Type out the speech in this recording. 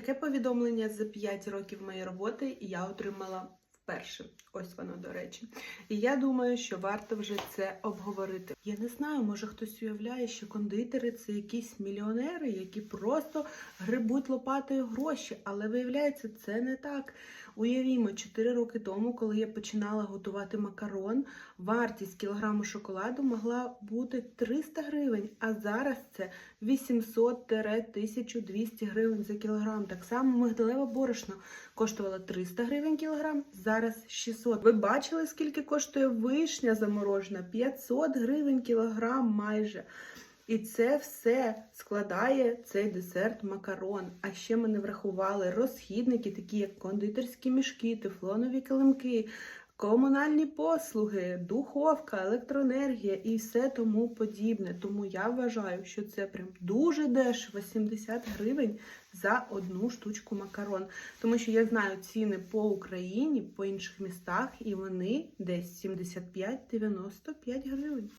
Таке повідомлення за 5 років моєї роботи я отримала вперше. Ось воно, до речі. І я думаю, що варто вже це обговорити. Я не знаю, може хтось уявляє, що кондитери це якісь мільйонери, які просто грибуть лопатою гроші, але виявляється, це не так. Уявімо, 4 роки тому, коли я починала готувати макарон, вартість кілограму шоколаду могла бути 300 гривень, а зараз це 800-1200 гривень за кілограм. Так само мигдалеве борошно коштувало 300 гривень кілограм, зараз 600. Ви бачили, скільки коштує вишня заморожена? 500 гривень кілограм майже. І це все складає цей десерт макарон. А ще ми не врахували розхідники, такі як кондитерські мішки, тефлонові килимки, комунальні послуги, духовка, електроенергія і все тому подібне. Тому я вважаю, що це прям дуже дешево, 70 гривень за одну штучку макарон. Тому що я знаю ціни по Україні, по інших містах, і вони десь 75-95 гривень.